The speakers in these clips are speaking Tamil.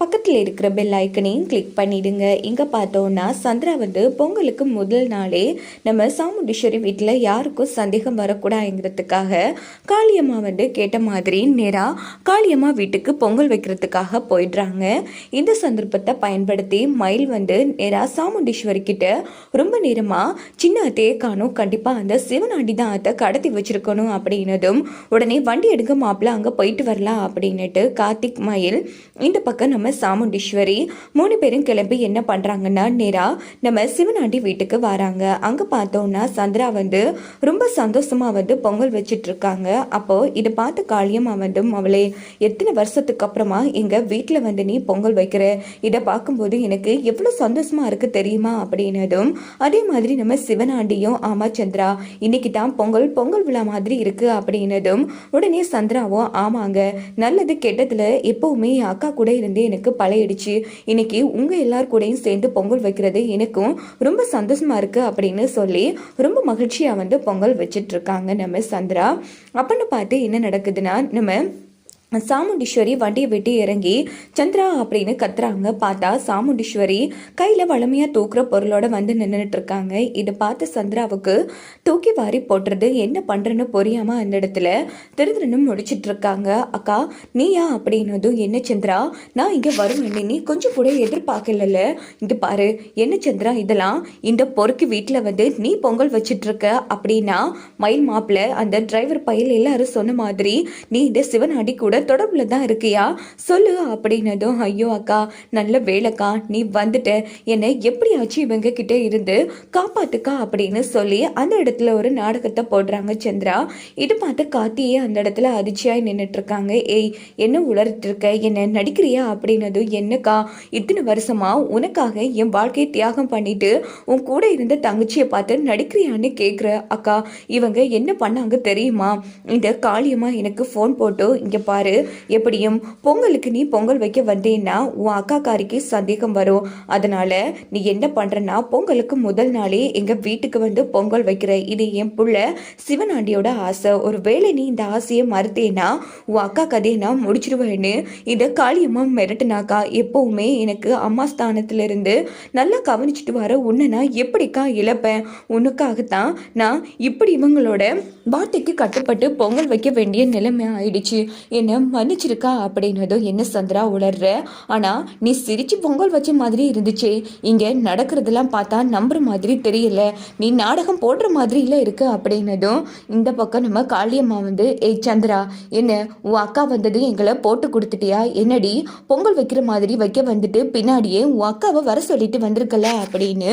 பக்கத்தில் இருக்கிற பெல் ஐக்கனையும் கிளிக் பண்ணிடுங்க. இங்கே பார்த்தோன்னா சந்திரா வந்து பொங்கலுக்கு முதல் நாளே நம்ம சாமுண்டீஸ்வரி வீட்டில் யாருக்கும் சந்தேகம் வரக்கூடாதுங்கிறதுக்காக காளியம்மா வந்து கேட்ட மாதிரி நேராக காளியம்மா வீட்டுக்கு பொங்கல் வைக்கிறதுக்காக போயிடுறாங்க. இந்த சந்தர்ப்பத்தை பயன்படுத்தி மயில் வந்து நேராக சாமுண்டீஸ்வரி கிட்ட ரொம்ப நேரமாக சின்ன அத்தையே காணும். கண்டிப்பாக அந்த சிவனாண்டி தான் அத்தை கடத்தி வச்சிருக்கணும் அப்படின்னதும் உடனே வண்டி எடுக்க மாப்பிள்ள அங்கே போயிட்டு வரலாம் அப்படின்னுட்டு கார்த்திக் மயில் இந்த பக்கம் நம்ம சாமுண்டீஸ்வரி மூணு பேரும் கிளம்பி என்ன பண்ணுறாங்கன்னா நேராக நம்ம சிவனாண்டி வீட்டுக்கு வராங்க. அங்கே பார்த்தோன்னா சந்திரா வந்து ரொம்ப சந்தோஷமாக வந்து பொங்கல் வச்சிட்டு இருக்காங்க அப்போது இதை பார்த்து காளியம்மா வந்து அவளே எத்தனை வருஷத்துக்கு அப்புறமா எங்கள் வீட்டில் வந்து நீ பொங்கல் வைக்கிற? இதை பார்க்கும்போது எனக்கு எவ்வளோ சந்தோஷமாக இருக்குது தெரியுமா? அப்படின்னதும் அதே மாதிரி நம்ம சிவனாண்டியும் ஆமா சந்திரா இன்னைக்கு தான் பொங்கல் பொங்கல் விழா மாதிரி இருக்குது அப்படின்னதும் உடனே சந்திராவும் ஆமாங்க நல்லது கெட்டதில் எப்போவுமே என் அக்கா கூட இருந்து எனக்கு பழையிடுச்சு இன்னைக்கு உங்கள் எல்லார் கூடயும் சேர்ந்து பொங்கல் வைக்கிறது எனக்கும் ரொம்ப சந்தோஷமா இருக்கு அப்படின்னு சொல்லி ரொம்ப மகிழ்ச்சியாக வந்து பொங்கல் வச்சிட்டு இருக்காங்க நம்ம சந்திரா. அப்படின்னு பார்த்து என்ன நடக்குதுன்னா நம்ம சாமுண்டீஸ்வரி வண்டியை விட்டு இறங்கி சந்திரா அப்படின்னு கத்துறாங்க. பார்த்தா சாமுண்டீஸ்வரி கையில் வளமையாக தூக்குற பொருளோட வந்து நின்றுட்டு இருக்காங்க. இதை பார்த்து சந்திராவுக்கு தூக்கி வாரி போட்டுறது என்ன பண்ணுறன்னு புரியாமல் அந்த இடத்துல திருதிருன்னு முடிச்சிட்டு இருக்காங்க. அக்கா நீயா? அப்படின்னதும் என்ன சந்திரா? நான் இங்கே வருவேன். நீ கொஞ்சம் கூட எதிர்பார்க்கல இங்கே பாரு என்ன சந்திரா இதெல்லாம்? இந்த பொறுக்கு வீட்டில் வந்து நீ பொங்கல் வச்சிட்டு இருக்க? அப்படின்னா மயில் மாப்பிள்ள அந்த டிரைவர் பையல் எல்லாரும் சொன்ன மாதிரி நீ இந்த சிவனாடி கூட தொடர்பில் தான் இருக்கியா? சொல்லு அப்படின்னதும் ஐயோ அக்கா நல்ல வேலைக்கா நீ வந்துட்ட. என்னை எப்படியாச்சும் இவங்க கிட்ட இருந்து காப்பாத்துக்கா அப்படின்னு சொல்லி அந்த இடத்துல ஒரு நாடகத்தை போடுறாங்க சந்திரா. இது பார்த்து காத்தியே அந்த இடத்துல அதிர்ச்சியாக நின்றுட்டு இருக்காங்க ஏய் என்ன உளறிட்டு இருக்க என்ன நடிக்கிறியா? அப்படின்னதும் என்னக்கா இத்தனை வருஷமா உனக்காக என் வாழ்க்கையை தியாகம் பண்ணிட்டு உன் கூட இருந்த தங்கச்சியை பார்த்து நடிக்கிறியான்னு கேட்குற அக்கா இவங்க என்ன பண்ணாங்க தெரியுமா? இந்த காளியம்மா எனக்கு ஃபோன் போட்டு இங்கே பாரு எப்படியும் பொங்கலுக்கு நீ பொங்கல் வைக்க வந்தேன்னா உன் அக்காக்காரிக்கு சந்தேகம் வரும். அதனால நீ என்ன பண்றனா பொங்கலுக்கு முதல் நாளே எங்க வீட்டுக்கு வந்து பொங்கல் வைக்கிற. இது என் புள்ள சிவனாண்டியோட ஆசை. ஒரு வேளை நீ இந்த ஆசையை மறுத்தேன்னா உன் அக்கா கதையை நான் முடிச்சிருவேன்னு இதை காளியம்மா மிரட்டினாக்கா எப்பவுமே எனக்கு அம்மா ஸ்தானத்திலிருந்து நல்லா கவனிச்சிட்டு வர உன்னை நான் எப்படிக்கா இழப்பேன்? உனக்காகத்தான் நான் இப்படி இவங்களோட வார்த்தைக்கு கட்டுப்பட்டு பொங்கல் வைக்க வேண்டிய நிலைமை ஆயிடுச்சு. என்னை மன்னிச்சிருக்கா அப்படின்னதும் என்ன சந்திரா உளர்ற? ஆனால் நீ சிரிச்சு பொங்கல் வச்ச மாதிரி இருந்துச்சே. இங்கே நடக்கிறதெல்லாம் பார்த்தா நம்புற மாதிரி தெரியல. நீ நாடகம் போடுற மாதிரி இருக்கு அப்படின்னதும் இந்த பக்கம் நம்ம காளியம்மா வந்து ஏய் சந்திரா என்ன உன் அக்கா வந்தது எங்களை போட்டு கொடுத்துட்டியா? என்னடி பொங்கல் வைக்கிற மாதிரி வைக்க வந்துட்டு பின்னாடியே உன் அக்காவை வர சொல்லிட்டு வந்திருக்கல? அப்படின்னு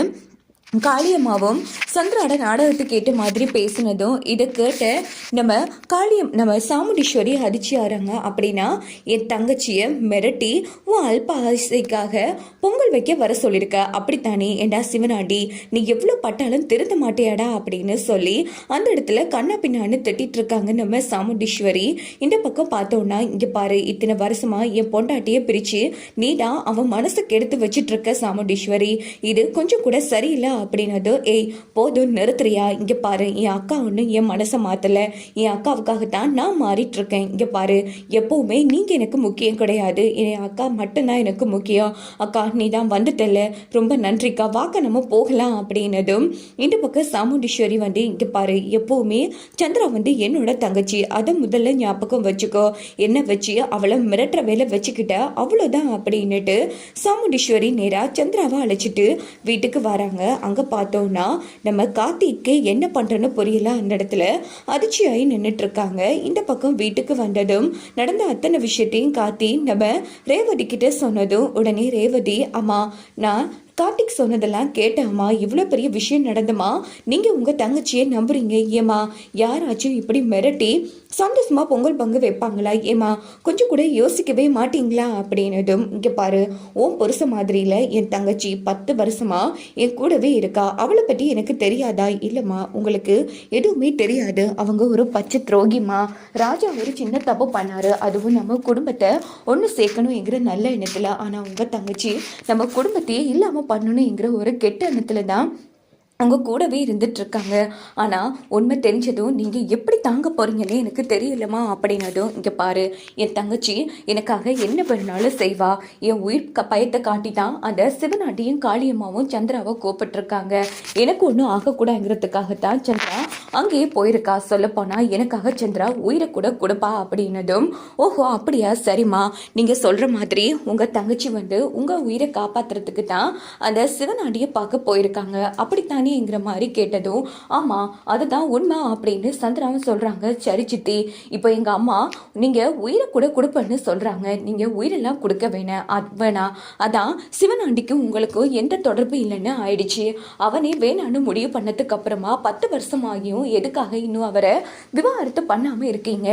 காளியம்மாவும் சந்திராட நாடகத்தை கேட்ட மாதிரி பேசினதும் இதை கேட்ட நம்ம காளியம் நம்ம சாமுண்டீஸ்வரி அதிர்ச்சியாராங்க அப்படின்னா என் தங்கச்சியை மிரட்டி உன் அல்ப ஆசைக்காக பொங்கல் வைக்க வர சொல்லியிருக்க. அப்படித்தானே? ஏண்டா சிவனாண்டி நீ எவ்வளோ பட்டாலும் திருந்த மாட்டியாடா? அப்படின்னு சொல்லி அந்த இடத்துல கண்ணா பின்னான்னு திட்டிட்டு இருக்காங்க நம்ம சாமுண்டீஸ்வரி. இந்த பக்கம் பார்த்தோன்னா இங்கே பாரு இத்தனை வருஷமா என் பொண்டாட்டியை பிரித்து நீடா அவன் மனசை கெடுத்து வச்சிட்டு இருக்க சாமுண்டீஸ்வரி. இது கொஞ்சம் கூட சரியில்லை அப்படின்னது ஏய் போதும் நிறுத்துறியா? இங்கே பாரு என் அக்கா ஒன்றும் என் மனசை மாற்றலை என் அக்காவுக்காகத்தான் நான் மாறிட்டு இருக்கேன் இங்கே பாரு எப்போவுமே நீங்கள் எனக்கு முக்கியம் கிடையாது. என் அக்கா மட்டும்தான் எனக்கு முக்கியம். அக்கா நீ தான் வந்துட்டல ரொம்ப நன்றிக்கா. வாக்க நம்ம போகலாம் அப்படின்னதும் இந்த பக்கம் சாமுண்டீஸ்வரி வந்து இங்கே பாரு எப்போவுமே சந்திரா வந்து என்னோட தங்கச்சி. அதை முதல்ல ஞாபகம் வச்சுக்கோ. என்ன வச்சு அவளை மிரட்டுற வேலை வச்சுக்கிட்ட? அவ்வளோதான் அப்படின்னுட்டு சாமுண்டீஸ்வரி நேராக சந்திராவை அழைச்சிட்டு வீட்டுக்கு வராங்க. அங்கே பார்த்தோம்னா நம்ம கார்த்திக்கு என்ன பண்ணுறன்னு புரியல அந்த இடத்துல. அதிர்ச்சியாகி நின்றுட்டுருக்காங்க இந்த பக்கம் வீட்டுக்கு வந்ததும் நடந்த அத்தனை விஷயத்தையும் கார்த்தி நம்ம ரேவதி கிட்ட சொன்னதும் உடனே ரேவதி அம்மா நான் கார்த்திக் சொன்னதெல்லாம் கேட்டேம்மா இவ்வளோ பெரிய விஷயம் நடந்துமா? நீங்கள் உங்கள் தங்கச்சியை நம்புறீங்க ஏமா யாராச்சும் இப்படி மிரட்டி சந்தோஷமாக பொங்கல் பங்கு வைப்பாங்களா? ஏமா கொஞ்சம் கூட யோசிக்கவே மாட்டிங்களா? அப்படின்னதும் இங்கே பாரு ஓம் புருஷ மாதிரியில் என் தங்கச்சி பத்து வருஷமா என் கூடவே இருக்கா? அவளை பற்றி எனக்கு தெரியாதா? இல்லைம்மா உங்களுக்கு எதுவுமே தெரியாது. அவங்க ஒரு பச்சை துரோகிமா ராஜா ஒரு சின்ன தப்பு பண்ணாரு. அதுவும் நம்ம குடும்பத்தை ஒன்று சேர்க்கணுங்கிற நல்ல எண்ணத்தில். ஆனால் உங்கள் தங்கச்சி நம்ம குடும்பத்தையே இல்லாமல் பண்ணணுங்கிற ஒரு கெட்ட எண்ணத்தில் தான் அவங்க கூடவே இருந்துட்டு இருக்காங்க ஆனால் உண்மை தெரிஞ்சதும் நீங்கள் எப்படி தாங்க போறீங்கன்னு எனக்கு தெரியலமா அப்படின்னதும் இங்கே பாரு. என் தங்கச்சி எனக்காக என்ன பண்ணாலும் செய்வா. என் உயிர் க பயத்தை காட்டி தான் அந்த சிவநாட்டியும் காளியம்மாவும் சந்திராவை கூப்பிட்டுருக்காங்க எனக்கு ஒன்றும் ஆகக்கூடாங்கிறதுக்காகத்தான் சந்திரா அங்கேயே போயிருக்கா. சொல்லப்போனால் எனக்காக சந்திரா உயிரை கூட கொடுப்பா அப்படின்னதும் ஓஹோ அப்படியா? சரிம்மா. நீங்கள் சொல்கிற மாதிரி உங்கள் தங்கச்சி வந்து உங்கள் உயிரை காப்பாற்றுறதுக்கு தான் அந்த சிவநாடியை பார்க்க போயிருக்காங்க. அப்படித்தான் தானேங்கிற மாதிரி கேட்டதும் ஆமாம் அதுதான் உண்மை அப்படின்னு சந்திராவும் சொல்கிறாங்க சரி சித்தி இப்போ எங்கள் அம்மா நீங்கள் உயிரை கூட கொடுப்பேன்னு சொல்கிறாங்க நீங்கள் உயிரெல்லாம் கொடுக்க வேணாம் அது வேணாம் அதான் சிவனாண்டிக்கு உங்களுக்கும் எந்த தொடர்பு இல்லைன்னு ஆயிடுச்சு. அவனே வேணான்னு முடிவு பண்ணதுக்கு அப்புறமா பத்து வருஷம் ஆகியும் எதுக்காக இன்னும் அவரை விவாகரத்து பண்ணாமல் இருக்கீங்க?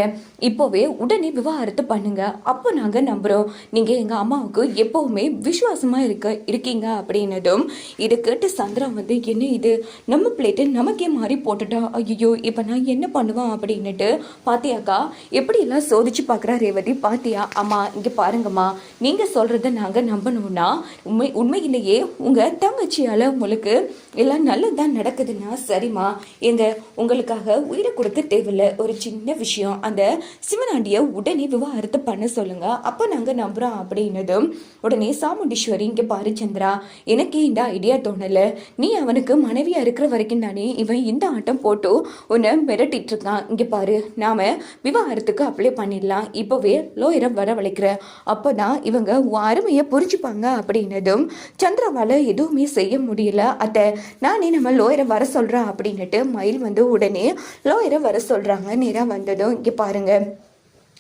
இப்போவே உடனே விவாகரத்து பண்ணுங்க. அப்போ நாங்கள் நம்புகிறோம் நீங்கள் எங்கள் அம்மாவுக்கு எப்போவுமே விசுவாசமாக இருக்க இருக்கீங்க அப்படின்னதும் இதை கேட்டு சந்திரா வந்து என்ன இது நம்ம பிளேட்டு நமக்கே மாறி போட்டுட்டா ஐயோ இப்போ நான் என்ன பண்ணுவேன் அப்படின்னுட்டு பாத்தியாக்கா? எப்படியெல்லாம் சோதிச்சு பார்க்குறா ரேவதி? பாத்தியா? அம்மா இங்கே பாருங்கம்மா. நீங்கள் சொல்கிறத நாங்கள் நம்பணும்னா உண்மை உண்மையிலேயே உங்கள் தங்கச்சியால் உங்களுக்கு எல்லாம் நல்லதுதான் நடக்குதுன்னா சரிம்மா. எங்க உங்களுக்காக உயிரை கொடுக்க தேவையில்ல. ஒரு சின்ன விஷயம். அந்த சிவனாண்டியை உடனே விவாகரத்து பண்ண சொல்லுங்க. அப்போ நாங்கள் நம்புறோம் அப்படின்னதும் உடனே சாமுண்டீஸ்வரி இங்கே பாரு சந்திரா. எனக்கு இந்த ஐடியா தோணலை. நீ அவனுக்கு மனைவியாக இருக்கிற வரைக்கும் தானே இவன் இந்த ஆட்டம் போட்டு உன்னை மிரட்டிட்டு இருக்கான் இங்கே பாரு நாம விவாகரத்துக்கு அப்ளை பண்ணிடலாம். இப்போவே லோயரை வரவழைக்கிற. அப்போ தான் இவங்க உன் அருமையை புரிஞ்சுப்பாங்க அப்படின்னதும் சந்திராவால் எதுவுமே செய்ய முடியல. அத்தை நானே நம்ம லோயரை வர சொல்கிறேன் அப்படின்னுட்டு மயில் வந்து உடனே லோயரை வர சொல்கிறாங்க நேராக வந்ததும் இங்கே பாருங்கள்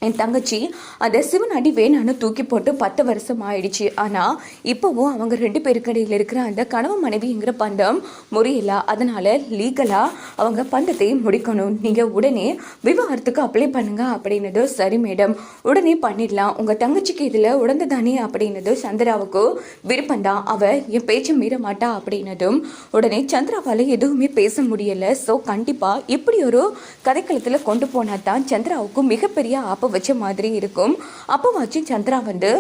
என் தங்கச்சி அதை அடி வேணான்னு தூக்கி போட்டு பத்து வருஷம் ஆயிடுச்சு. ஆனால் இப்போவும் அவங்க ரெண்டு பேருக்கடையில் இருக்கிற அந்த கணவன் மனைவிங்கிற பந்தம் முறையில. அதனால லீகலாக அவங்க பந்தத்தை முடிக்கணும். நீங்கள் உடனே விவாகரத்துக்கு அப்ளை பண்ணுங்க அப்படின்னது சரி மேடம் உடனே பண்ணிடலாம். உங்கள் தங்கச்சிக்கு இதில் உடந்து தானே அப்படின்னது சந்திராவுக்கு விருப்பம்தான் அவ என் பேச்சை மீற மாட்டா அப்படின்னதும் உடனே சந்திராவால் எதுவுமே பேச முடியலை. ஸோ கண்டிப்பாக இப்படி ஒரு கதைக்களத்தில் கொண்டு போனால் தான் சந்திராவுக்கு மிகப்பெரிய ஆப்பு வச்ச மாதிரி இருக்கும். அப்போ வச்சு சந்திரா வந்து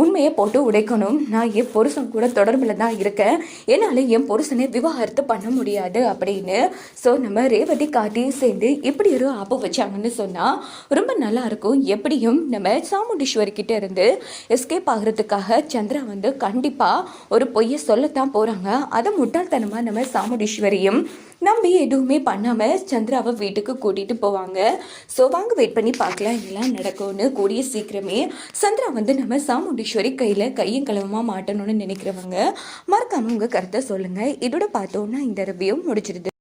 உண்மையை போட்டு உடைக்கணும். நான் என் புருஷன் கூட தொடர்பில் தான் இருக்கேன். என்னால் என் புருஷனை விவாகரத்து பண்ண முடியாது அப்படின்னு. ஸோ நம்ம ரேவதி காட்டியும் சேர்ந்து இப்படி ஒரு ஆப்பு வச்சாங்கன்னு சொன்னால் ரொம்ப நல்லா இருக்கும். எப்படியும் நம்ம சாமுண்டீஸ்வரி கிட்ட இருந்து எஸ்கேப் ஆகிறதுக்காக சந்திரா வந்து கண்டிப்பாக ஒரு பொய்யை சொல்லத்தான் போகிறாங்க அதை முட்டாள்தனமாக நம்ம சாமுண்டீஸ்வரியும் நம்பி எதுவுமே பண்ணாமல் சந்திராவை வீட்டுக்கு கூட்டிகிட்டு போவாங்க. ஸோ வாங்க வெயிட் பண்ணி பார்க்கலாம். இதெல்லாம் நடக்கும்னு கூடிய சீக்கிரமே சந்திரா வந்து நம்ம சாமுண்டீஸ்வரி கையில் கையும் கலவமாக மாட்டணும்னு நினைக்கிறவங்க மறக்காமல் உங்கள் கருத்தை சொல்லுங்கள் இதோட பார்த்தோன்னா இந்த ரிவ்யூ முடிச்சிருது